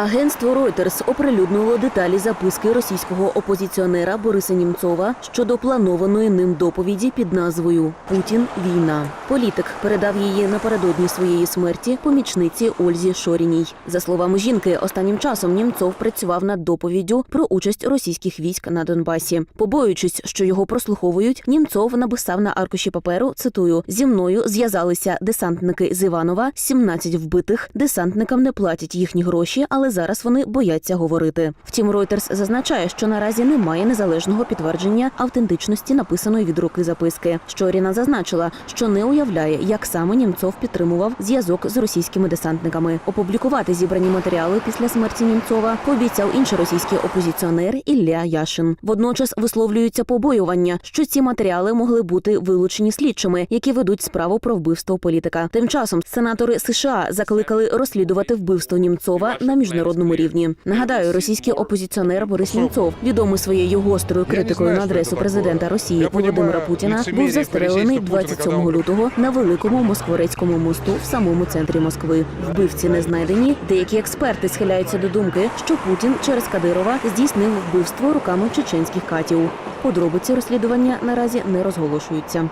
Агентство Reuters оприлюднило деталі записки російського опозиціонера Бориса Німцова щодо планованої ним доповіді під назвою Путін війна. Політик передав її напередодні своєї смерті помічниці Ользі Шоріній. За словами жінки, останнім часом Німцов працював над доповіддю про участь російських військ на Донбасі. Побоюючись, що його прослуховують, Німцов написав на аркуші паперу. Цитую: зі мною зв'язалися десантники з Іванова, 17 вбитих. Десантникам не платять їхні гроші, але зараз вони бояться говорити. Втім, Reuters зазначає, що наразі немає незалежного підтвердження автентичності написаної від руки записки. Щоріна зазначила, що не уявляє, як саме Німцов підтримував зв'язок з російськими десантниками. Опублікувати зібрані матеріали після смерті Німцова пообіцяв інший російський опозиціонер Ілля Яшин. Водночас висловлюються побоювання, що ці матеріали могли бути вилучені слідчими, які ведуть справу про вбивство політика. Тим часом сенатори США закликали розслідувати вбивство Німцова на міжнародному рівні. Нагадаю, російський опозиціонер Борис Німцов, відомий своєю гострою критикою на адресу президента Росії Володимира Путіна, був застрелений 27 лютого на великому москворецькому мосту в самому центрі Москви. Вбивці не знайдені. Деякі експерти схиляються до думки, що Путін через Кадирова здійснив вбивство руками чеченських катів. Подробиці розслідування наразі не розголошуються.